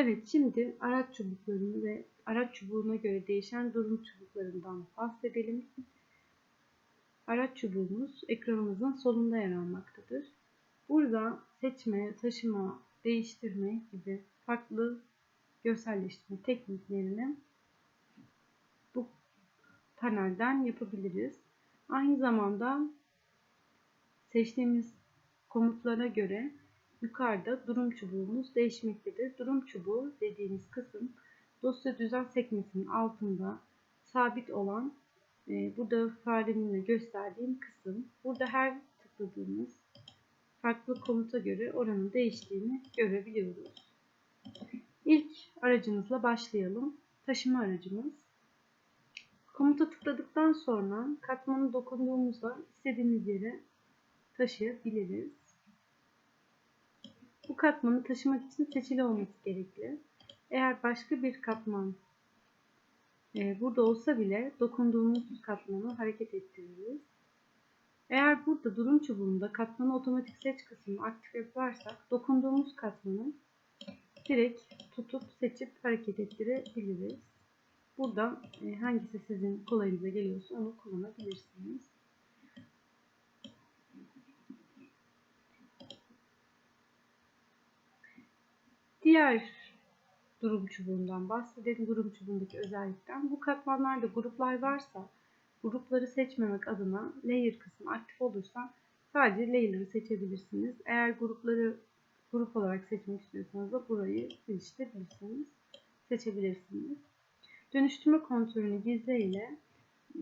Evet, şimdi araç çubuklarını ve araç çubuğuna göre değişen durum çubuklarından bahsedelim. Araç çubuğumuz ekranımızın solunda yer almaktadır. Burada seçme, taşıma, değiştirme gibi farklı görselleştirme tekniklerini bu panelden yapabiliriz. Aynı zamanda seçtiğimiz komutlara göre yukarıda durum çubuğumuz değişmektedir. Durum çubuğu dediğimiz kısım dosya düzen sekmesinin altında sabit olan e, burada farenin gösterdiğim kısım. Burada her tıkladığımız farklı komuta göre oranın değiştiğini görebiliyoruz. İlk aracımızla başlayalım. Taşıma aracımız. Komuta tıkladıktan sonra katmanı dokunduğumuzda istediğimiz yere taşıyabiliriz. Bu katmanı taşımak için seçili olması gerekli. Eğer başka bir katman e, burada olsa bile dokunduğumuz katmanı hareket ettiririz. Eğer burada durum çubuğunda katmanı otomatik seç kısmını aktif yaparsak dokunduğumuz katmanı direkt tutup seçip hareket ettirebiliriz. Burada e, hangisi sizin kolayınıza geliyorsa onu kullanabilirsiniz. Diğer durum çubuğundan bahsedelim. Durum çubuğundaki özellikten. Bu katmanlarda gruplar varsa grupları seçmemek adına layer kısmı aktif olursa sadece layer'ları seçebilirsiniz. Eğer grupları grup olarak seçmek istiyorsanız da burayı seçebilirsiniz. Seçebilirsiniz. Dönüştürme kontürünü gizle ile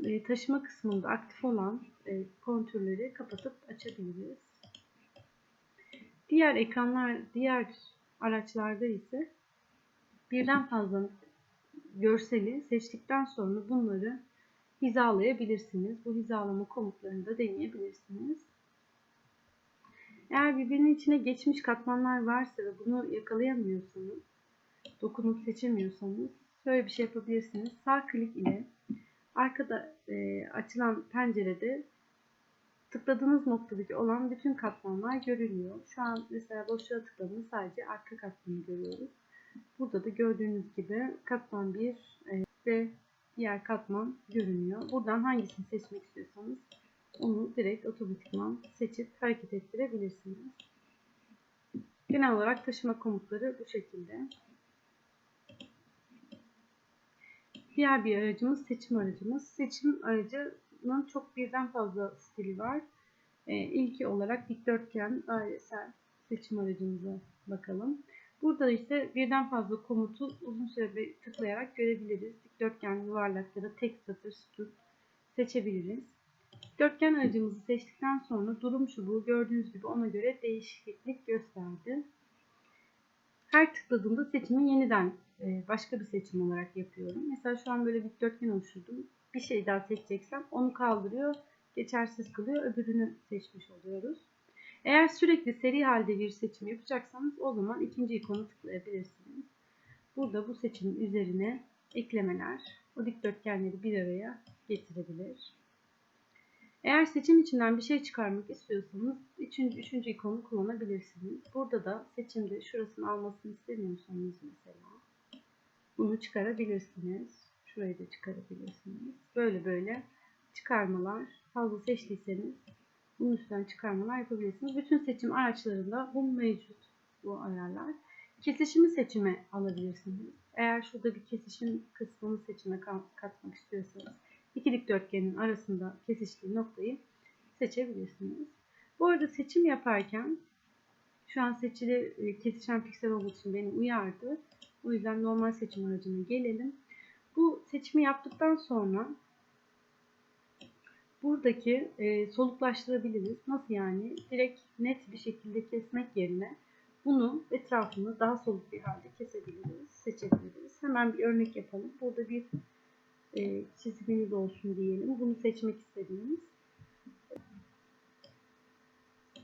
e, taşıma kısmında aktif olan e, kontürleri kapatıp açabiliriz. Diğer ekranlar, diğer araçlarda ise birden fazla görseli seçtikten sonra bunları hizalayabilirsiniz. Bu hizalama komutlarını da deneyebilirsiniz. Eğer birbirinin içine geçmiş katmanlar varsa ve bunu yakalayamıyorsanız, dokunup seçemiyorsanız şöyle bir şey yapabilirsiniz. Sağ klik ile arkada e, açılan pencerede tıkladığınız noktadaki olan bütün katmanlar görünüyor. Şu an mesela boşluğa tıkladığımız sadece arka katmanı görüyoruz. Burada da gördüğünüz gibi katman 1 e, ve diğer katman görünüyor. Buradan hangisini seçmek istiyorsanız onu direkt otomatikman seçip hareket ettirebilirsiniz. Genel olarak taşıma komutları bu şekilde. Diğer bir aracımız seçim aracımız. Seçim aracının çok birden fazla stili var. Ee, ilki olarak dikdörtgen dairesel seçim aracımıza bakalım. Burada ise birden fazla komutu uzun süre tıklayarak görebiliriz. Dikdörtgen, yuvarlak ya da tek satır sütun seçebiliriz. Dikdörtgen aracımızı seçtikten sonra durum çubuğu gördüğünüz gibi ona göre değişiklik gösterdi. Her tıkladığımda seçimi yeniden e, başka bir seçim olarak yapıyorum. Mesela şu an böyle dikdörtgen oluşturdum. Bir şey daha seçeceksem onu kaldırıyor, geçersiz kılıyor, öbürünü seçmiş oluyoruz. Eğer sürekli seri halde bir seçim yapacaksanız o zaman ikinci ikonu tıklayabilirsiniz. Burada bu seçimin üzerine eklemeler o dikdörtgenleri bir araya getirebilir. Eğer seçim içinden bir şey çıkarmak istiyorsanız üçüncü, üçüncü ikonu kullanabilirsiniz. Burada da seçimde şurasını almasını istemiyorsanız mesela bunu çıkarabilirsiniz. Şurayı da çıkarabilirsiniz. Böyle böyle çıkarmalar fazla seçtiyseniz bunun üstünden çıkarmalar yapabilirsiniz. Bütün seçim araçlarında bu mevcut bu ayarlar. Kesişimi seçime alabilirsiniz. Eğer şurada bir kesişim kısmını seçime katmak istiyorsanız iki dikdörtgenin arasında kesiştiği noktayı seçebilirsiniz. Bu arada seçim yaparken şu an seçili e, kesişen piksel olduğu için beni uyardı. O yüzden normal seçim aracına gelelim. Bu seçimi yaptıktan sonra buradaki e, soluklaştırabiliriz. Nasıl yani? Direkt net bir şekilde kesmek yerine bunu etrafını daha soluk bir halde kesebiliriz, seçebiliriz. Hemen bir örnek yapalım. Burada bir e, çizgimiz olsun diyelim. Bunu seçmek istediğimiz.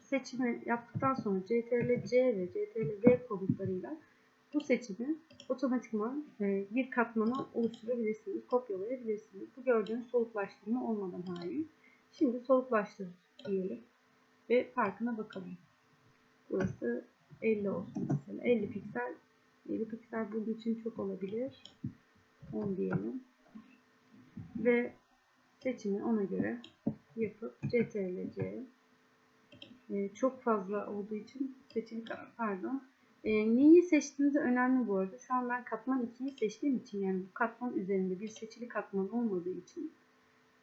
Seçimi yaptıktan sonra CTRL-C ve CTRL-V komutlarıyla bu seçimi otomatikman e, bir katmana oluşturabilirsiniz, kopyalayabilirsiniz. Bu gördüğünüz soluklaştırma olmadan hali. Şimdi soluklaştır diyelim ve farkına bakalım. Burası 50 olsun mesela. 50 piksel 50 piksel bunun için çok olabilir. 10 diyelim. Ve seçimi ona göre yapıp CTRL-C e, çok fazla olduğu için seçili pardon. E, neyi seçtiğiniz önemli bu arada. Şu an ben katman 2'yi seçtiğim için yani bu katman üzerinde bir seçili katman olmadığı için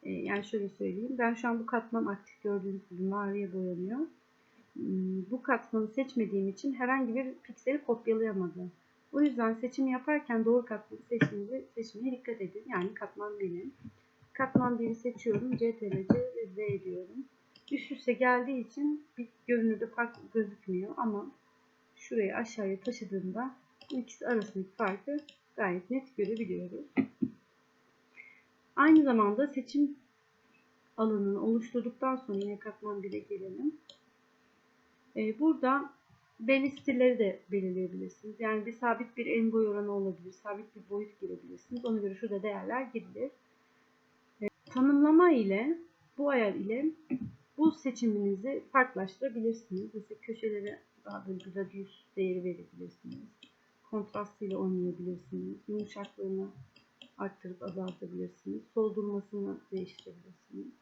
e, yani şöyle söyleyeyim. Ben şu an bu katman aktif gördüğünüz gibi maviye boyanıyor. Hmm, bu katmanı seçmediğim için herhangi bir pikseli kopyalayamadı. O yüzden seçim yaparken doğru katmanı seçtiğinizde seçmeye dikkat edin. Yani katman 1'i. Katman 1'i seçiyorum. CTRL-C ve Z ediyorum. Üst üste geldiği için bir görünürde fark gözükmüyor ama şurayı aşağıya taşıdığımda ikisi arasındaki farkı gayet net görebiliyoruz. Aynı zamanda seçim alanını oluşturduktan sonra yine katman 1'e gelelim. Ee, burada belli stilleri de belirleyebilirsiniz. Yani bir sabit bir en boy oranı olabilir, sabit bir boyut girebilirsiniz. Ona göre şurada değerler girilir. Ee, tanımlama ile bu ayar ile bu seçiminizi farklılaştırabilirsiniz. Mesela köşelere daha böyle bir radius değeri verebilirsiniz. Kontrast ile oynayabilirsiniz. Yumuşaklığını arttırıp azaltabilirsiniz. Soldurmasını değiştirebilirsiniz.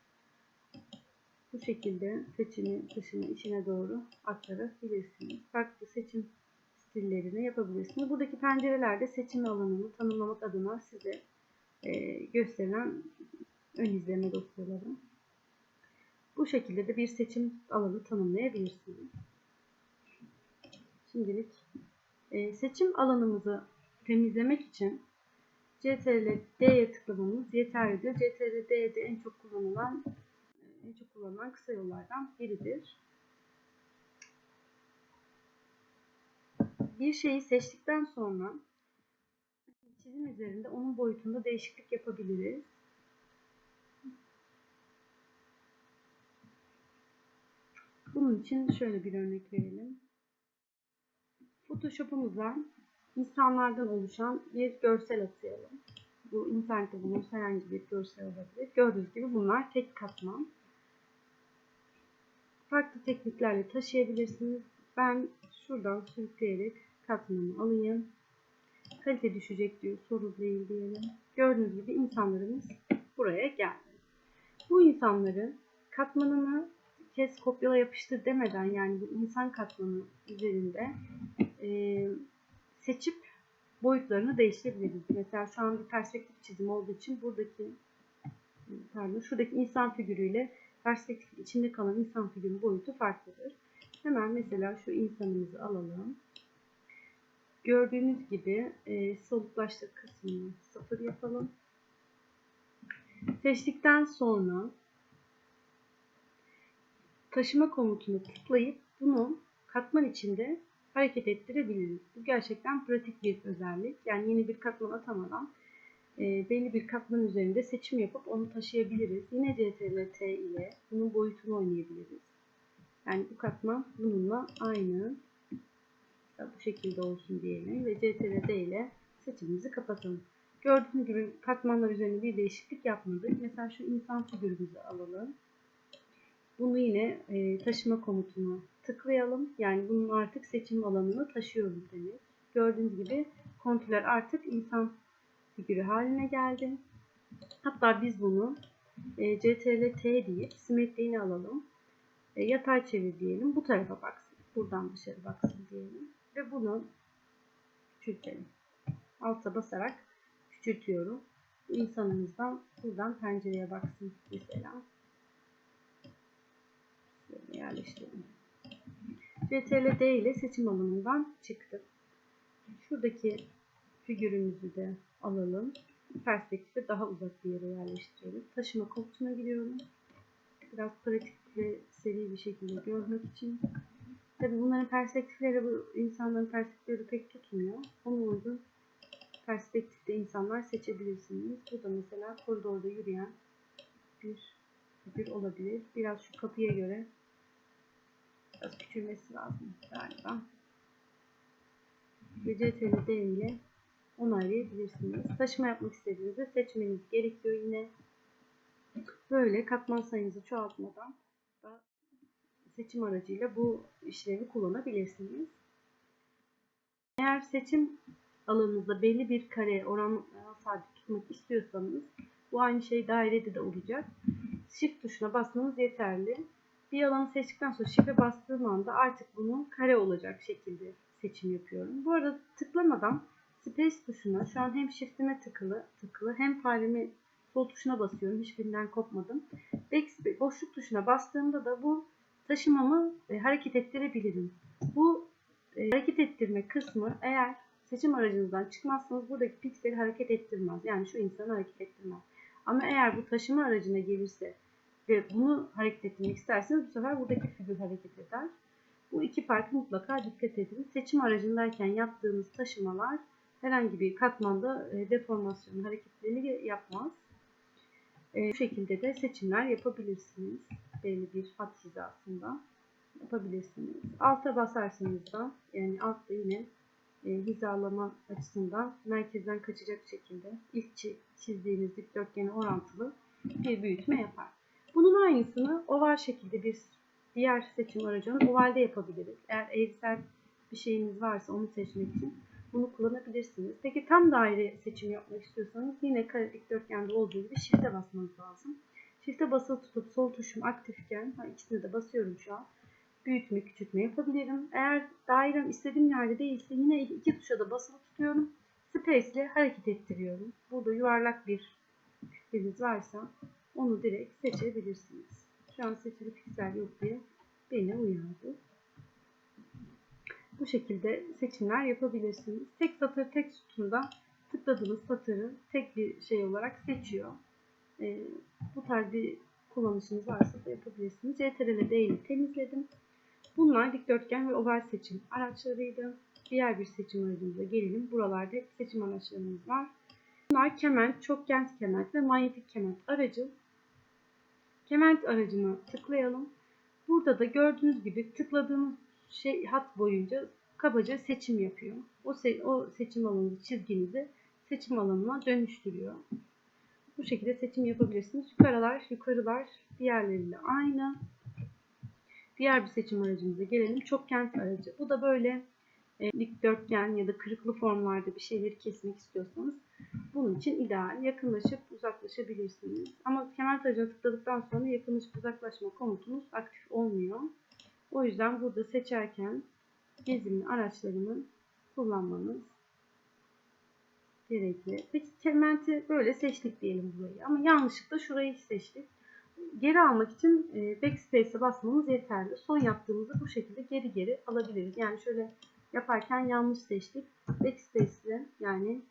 Bu şekilde seçimi dışına içine doğru aktarabilirsiniz. Farklı seçim stillerini yapabilirsiniz. Buradaki pencerelerde seçim alanını tanımlamak adına size e, gösterilen ön izleme dosyaları. Bu şekilde de bir seçim alanı tanımlayabilirsiniz. Şimdilik e, seçim alanımızı temizlemek için CTRL D'ye tıklamamız yeterlidir. CTRL D'de en çok kullanılan en çok kullanılan kısa yollardan biridir. Bir şeyi seçtikten sonra çizim üzerinde onun boyutunda değişiklik yapabiliriz. Bunun için şöyle bir örnek verelim. Photoshop'umuza insanlardan oluşan bir görsel atayalım. Bu internette bulunmuş herhangi bir görsel olabilir. Gördüğünüz gibi bunlar tek katman. Farklı tekniklerle taşıyabilirsiniz. Ben şuradan sürükleyerek katmanı alayım. Kalite düşecek diyor. Sorun değil diyelim. Gördüğünüz gibi insanlarımız buraya geldi. Bu insanları katmanını kes kopyala yapıştır demeden yani bu insan katmanı üzerinde e, seçip boyutlarını değiştirebiliriz. Mesela şu an bir perspektif çizimi olduğu için buradaki pardon şuradaki insan figürüyle perspektif içinde kalan insan figürünün boyutu farklıdır. Hemen mesela şu insanımızı alalım. Gördüğünüz gibi e, soluklaştır kısmını sıfır yapalım. Seçtikten sonra taşıma komutunu tıklayıp bunu katman içinde hareket ettirebiliriz. Bu gerçekten pratik bir özellik. Yani yeni bir katman atamadan e, belli bir katman üzerinde seçim yapıp onu taşıyabiliriz. Yine CTRL T ile bunun boyutunu oynayabiliriz. Yani bu katman bununla aynı. Bu şekilde olsun diyelim ve CTRL D ile seçimimizi kapatalım. Gördüğünüz gibi katmanlar üzerinde bir değişiklik yapmadık. Mesela şu insan figürümüzü alalım. Bunu yine e, taşıma komutuna tıklayalım. Yani bunun artık seçim alanını taşıyoruz demek. Gördüğünüz gibi kontürler artık insan figürü haline geldi. Hatta biz bunu e, CTRL T deyip simetriğini alalım. E, yatay çevir diyelim. Bu tarafa baksın. Buradan dışarı baksın diyelim. Ve bunu küçültelim. Alta basarak küçültüyorum. İnsanımızdan buradan pencereye baksın mesela. Şöyle yerleştirelim. CTRL D ile seçim alanından çıktı. Şuradaki figürümüzü de alalım. Perspektife daha uzak bir yere yerleştirelim. Taşıma komutuna giriyorum. Biraz pratik ve seri bir şekilde görmek için. Tabi bunların perspektifleri bu insanların perspektifleri pek tutmuyor. Ona uygun perspektifte insanlar seçebilirsiniz. Bu da mesela koridorda yürüyen bir figür olabilir. Biraz şu kapıya göre küçülmesi lazım galiba. D ile onaylayabilirsiniz. Taşıma yapmak istediğinizde seçmeniz gerekiyor yine. Böyle katman sayınızı çoğaltmadan da seçim aracıyla bu işlemi kullanabilirsiniz. Eğer seçim alanınızda belli bir kare oran sabit tutmak istiyorsanız bu aynı şey dairede de olacak. Shift tuşuna basmanız yeterli. Bir alanı seçtikten sonra Shift'e bastığım anda artık bunu kare olacak şekilde seçim yapıyorum. Bu arada tıklamadan Space tuşuna şu an hem Shift'ime tıkılı, tıkılı hem faremi sol tuşuna basıyorum. Hiçbirinden kopmadım. Backspace boşluk tuşuna bastığımda da bu taşımamı e, hareket ettirebilirim. Bu e, hareket ettirme kısmı eğer seçim aracınızdan çıkmazsanız buradaki pikseli hareket ettirmez. Yani şu insanı hareket ettirmez. Ama eğer bu taşıma aracına gelirse ve bunu hareket ettirmek isterseniz bu sefer buradaki figür hareket eder. Bu iki farkı mutlaka dikkat edin. Seçim aracındayken yaptığınız taşımalar herhangi bir katmanda e, deformasyon hareketlerini yapmaz. E, bu şekilde de seçimler yapabilirsiniz. Belli bir hat hizasında yapabilirsiniz. Alta basarsanız da yani altta yine e, hizalama açısından merkezden kaçacak şekilde ilk çizdiğiniz dikdörtgene orantılı bir büyütme yapar. Bunun aynısını oval şekilde bir diğer seçim aracının ovalde yapabiliriz. Eğer eğrisel bir şeyiniz varsa onu seçmek için bunu kullanabilirsiniz. Peki tam daire seçim yapmak istiyorsanız yine kare dikdörtgende olduğu gibi shift'e basmanız lazım. Shift'e basılı tutup sol tuşum aktifken, ha, ikisini de basıyorum şu an büyütme, küçültme yapabilirim. Eğer dairem istediğim yerde değilse yine iki tuşa da basılı tutuyorum. Space ile hareket ettiriyorum. Burada yuvarlak bir pikseliniz varsa onu direkt seçebilirsiniz. Şu an seçili piksel yok diye beni uyardı. Bu şekilde seçimler yapabilirsiniz. Tek satır tek sütunda tıkladığınız satırı tek bir şey olarak seçiyor. Ee, bu tarz bir kullanışınız varsa da yapabilirsiniz. CTRL D ile temizledim. Bunlar dikdörtgen ve oval seçim araçlarıydı. Diğer bir seçim aracımıza gelelim. Buralarda seçim araçlarımız var. Bunlar kement, çokgent kement ve manyetik kement aracı. Kement aracına tıklayalım. Burada da gördüğünüz gibi tıkladığımız şey hat boyunca kabaca seçim yapıyor. O, se o seçim alanı çizginizi seçim alanına dönüştürüyor. Bu şekilde seçim yapabilirsiniz. Yukarılar, yukarılar diğerleriyle aynı. Diğer bir seçim aracımıza gelelim. Çokgent aracı. Bu da böyle e, dikdörtgen ya da kırıklı formlarda bir şeyleri kesmek istiyorsanız bunun için ideal. Yakınlaşıp uzaklaşabilirsiniz. Ama kemer aracına tıkladıktan sonra yakınlaşıp uzaklaşma komutunuz aktif olmuyor. O yüzden burada seçerken gezimli araçlarını kullanmanız gerekli. Peki kementi böyle seçtik diyelim burayı ama yanlışlıkla şurayı seçtik geri almak için e, backspace'e basmamız yeterli. Son yaptığımızda bu şekilde geri geri alabiliriz. Yani şöyle yaparken yanlış seçtik. Backspace yani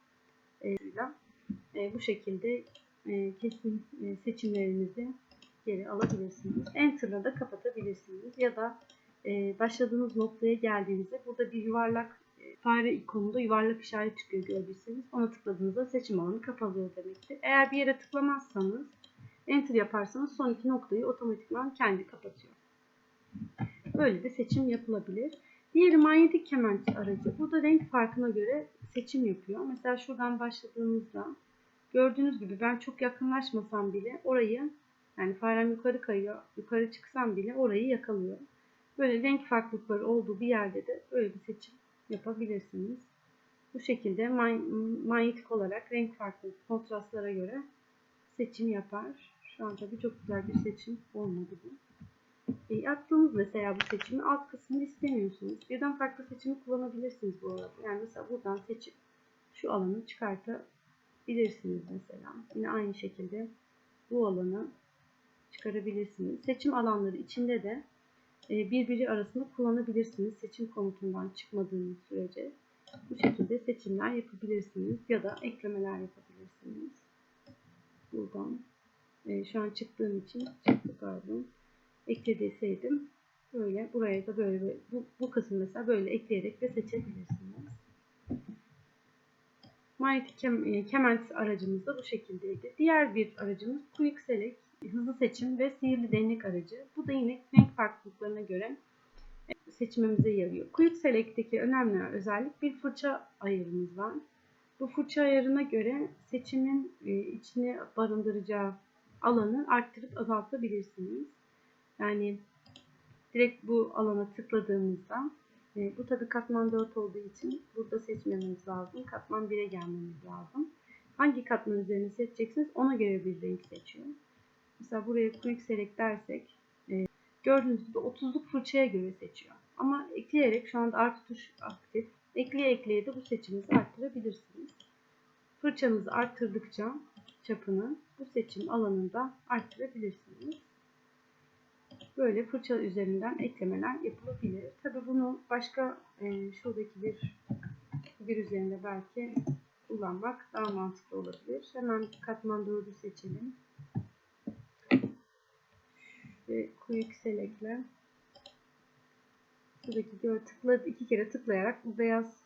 e, e, bu şekilde e, kesin e, seçimlerinizi geri alabilirsiniz. Enter'la da kapatabilirsiniz. Ya da e, başladığınız noktaya geldiğinizde burada bir yuvarlak e, fare ikonunda yuvarlak işaret çıkıyor gördüyseniz. Ona tıkladığınızda seçim alanı kapalı demektir. Eğer bir yere tıklamazsanız Enter yaparsanız son iki noktayı otomatikman kendi kapatıyor. Böyle de seçim yapılabilir. Diğeri manyetik kemençe aracı. Bu da renk farkına göre seçim yapıyor. Mesela şuradan başladığımızda gördüğünüz gibi ben çok yakınlaşmasam bile orayı yani farem yukarı kayıyor, yukarı çıksam bile orayı yakalıyor. Böyle renk farklılıkları olduğu bir yerde de böyle bir seçim yapabilirsiniz. Bu şekilde manyetik olarak renk farklılık kontrastlara göre seçim yapar. Şu an tabii çok güzel bir seçim olmadı bu. E, yaptığınız mesela bu seçimi alt kısmını istemiyorsunuz. Birden farklı seçimi kullanabilirsiniz bu arada. Yani mesela buradan seçip şu alanı çıkartabilirsiniz mesela. Yine aynı şekilde bu alanı çıkarabilirsiniz. Seçim alanları içinde de e, birbiri arasında kullanabilirsiniz. Seçim komutundan çıkmadığınız sürece bu şekilde seçimler yapabilirsiniz ya da eklemeler yapabilirsiniz. Buradan e, şu an çıktığım için çıktı pardon. Eklediyseydim böyle buraya da böyle, bu, bu kısım mesela böyle ekleyerek de seçebilirsiniz. Mighty e, Kement aracımız da bu şekildeydi. Diğer bir aracımız Quick Select hızlı seçim ve sihirli değnek aracı. Bu da yine renk farklılıklarına göre e, seçmemize yarıyor. Quick Select'teki önemli özellik bir fırça ayarımız var. Bu fırça ayarına göre seçimin e, içine barındıracağı alanı arttırıp azaltabilirsiniz. Yani direkt bu alana tıkladığımızda E, bu tabi katman 4 olduğu için burada seçmememiz lazım. Katman 1'e gelmemiz lazım. Hangi katman üzerine seçeceksiniz ona göre bir renk seçiyor. Mesela buraya quick select dersek e, gördüğünüz gibi 30'luk fırçaya göre seçiyor. Ama ekleyerek şu anda artı tuş aktif. Ekleye ekleye de bu seçiminizi arttırabilirsiniz. Fırçanızı arttırdıkça çapını bu seçim alanında arttırabilirsiniz. Böyle fırça üzerinden eklemeler yapılabilir. Tabi bunu başka e, şuradaki bir bir üzerinde belki kullanmak daha mantıklı olabilir. Hemen katman 4'ü seçelim. Ve quick select'le şuradaki gör tıkladı iki kere tıklayarak bu beyaz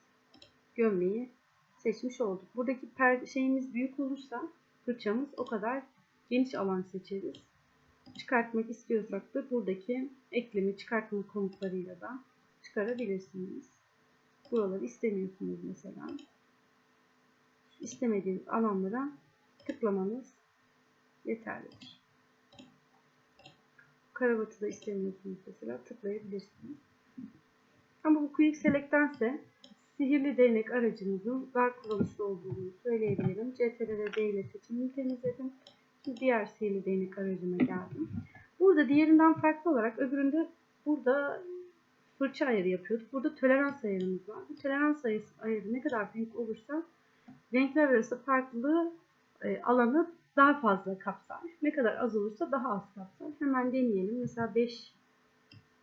gömleği seçmiş olduk. Buradaki per şeyimiz büyük olursa fırçamız o kadar geniş alan seçeriz. Çıkartmak istiyorsak da buradaki eklemi çıkartma komutlarıyla da çıkarabilirsiniz. Buraları istemiyorsunuz mesela. İstemediğiniz alanlara tıklamanız yeterlidir. Karabatı da istemiyorsunuz mesela tıklayabilirsiniz. Ama bu Quick Select'tense sihirli değnek aracımızın daha kullanışlı olduğunu söyleyebilirim. CTRL D ile seçimini temizledim. Diğer sihirli değnek aracıma geldim. Burada diğerinden farklı olarak öbüründe burada fırça ayarı yapıyorduk. Burada tolerans ayarımız var. Bu tolerans ayarı ne kadar büyük olursa renkler arası farklılığı e, alanı daha fazla kapsar. Ne kadar az olursa daha az kapsar. Hemen deneyelim. Mesela 5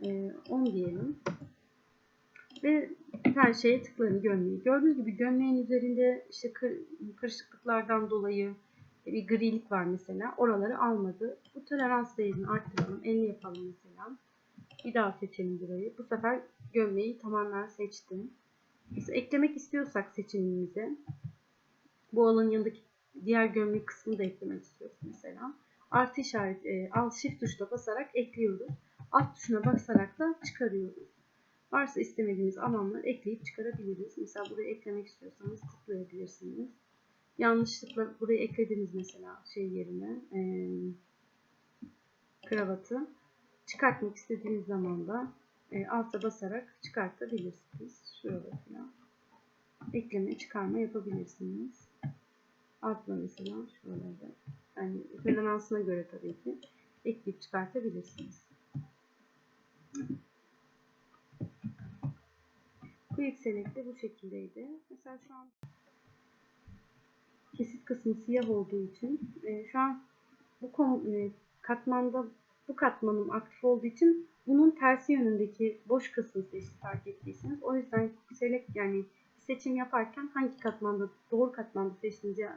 e, 10 diyelim. Ve her şeye tıklarım gömleği. Gördüğünüz gibi gömleğin üzerinde işte kır, kırışıklıklardan dolayı bir grilik var mesela. Oraları almadı. Bu tolerans değerini arttıralım. 50 yapalım mesela. Bir daha seçelim burayı. Bu sefer gömleği tamamen seçtim. Mesela eklemek istiyorsak seçimimize bu alanın yanındaki diğer gömlek kısmını da eklemek istiyoruz mesela. Artı işaret, e, alt shift tuşuna basarak ekliyoruz. Alt tuşuna basarak da çıkarıyoruz. Varsa istemediğiniz alanları ekleyip çıkarabiliriz. Mesela buraya eklemek istiyorsanız tıklayabilirsiniz. Yanlışlıkla buraya eklediniz mesela şey yerine e, kravatı. Çıkartmak istediğiniz zaman da e, alta basarak çıkartabilirsiniz. Şurada falan. Ekleme, çıkarma yapabilirsiniz. Altla mesela şuralarda. Yani referansına göre tabii ki ekleyip çıkartabilirsiniz. Quick Select de bu şekildeydi. Mesela şu an kesit kısmı siyah olduğu için e, şu an bu kom, e, katmanda bu katmanım aktif olduğu için bunun tersi yönündeki boş kısmı seçti fark ettiyseniz. O yüzden select yani seçim yaparken hangi katmanda doğru katmanda seçtiğinizi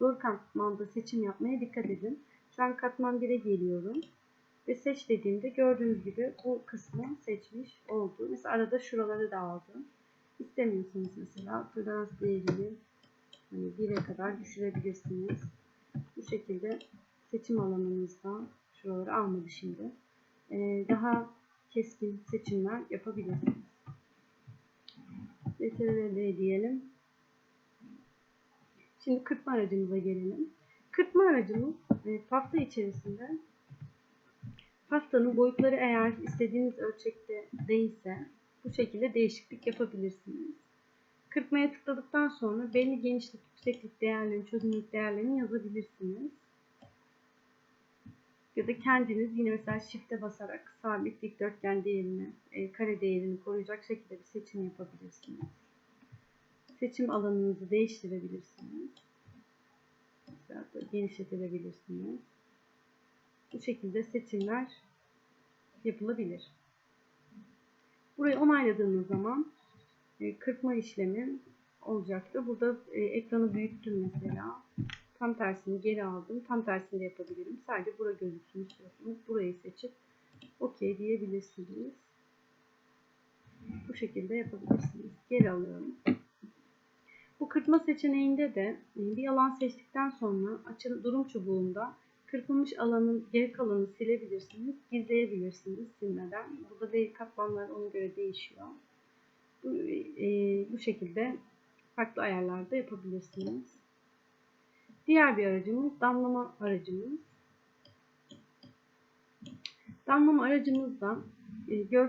doğru katmanda seçim yapmaya dikkat edin. Şu an katman 1'e geliyorum. Ve seç dediğimde gördüğünüz gibi bu kısmı seçmiş oldu. Mesela arada şuraları da aldı. İstemiyorsanız mesela tolerans değerini hani 1'e kadar düşürebilirsiniz. Bu şekilde seçim alanınızda şuraları almadı şimdi. Ee, daha keskin seçimler yapabilirsiniz. CTRL diyelim. Şimdi kırpma aracımıza gelelim. Kırpma aracımız e, pafta içerisinde Pastanın boyutları eğer istediğiniz ölçekte değilse bu şekilde değişiklik yapabilirsiniz. Kırpmaya tıkladıktan sonra belli genişlik, yükseklik değerlerini, çözünürlük değerlerini yazabilirsiniz. Ya da kendiniz yine mesela shift'e basarak sabit dikdörtgen değerini, e, kare değerini koruyacak şekilde bir seçim yapabilirsiniz. Seçim alanınızı değiştirebilirsiniz. Mesela genişletebilirsiniz. Bu şekilde seçimler yapılabilir. Burayı onayladığınız zaman kırpma işlemi olacaktır. Burada e, ekranı büyüttüm mesela. Tam tersini geri aldım. Tam tersini de yapabilirim. Sadece bura gözüksün istiyorsanız burayı seçip OK diyebilirsiniz. Bu şekilde yapabilirsiniz. Geri alıyorum. Bu kırpma seçeneğinde de e, bir alan seçtikten sonra açın durum çubuğunda Kırpılmış alanın geri kalanını silebilirsiniz, gizleyebilirsiniz silmeden. Burada değil katmanlar ona göre değişiyor. Bu, e, bu şekilde farklı ayarlarda yapabilirsiniz. Diğer bir aracımız damlama aracımız. Damlama aracımızda e, gör,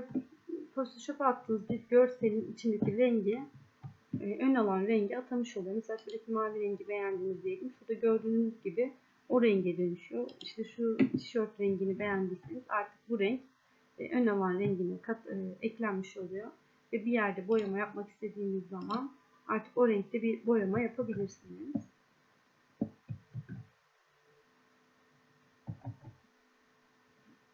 Photoshop'a attığınız bir görselin içindeki rengi e, ön alan rengi atamış oluyor. Mesela şuradaki mavi rengi beğendiğiniz diyelim. Şurada gördüğünüz gibi o renge dönüşüyor. İşte şu tişört rengini beğendiyseniz artık bu renk e, ön alan rengine kat, e, eklenmiş oluyor. Ve bir yerde boyama yapmak istediğiniz zaman artık o renkte bir boyama yapabilirsiniz.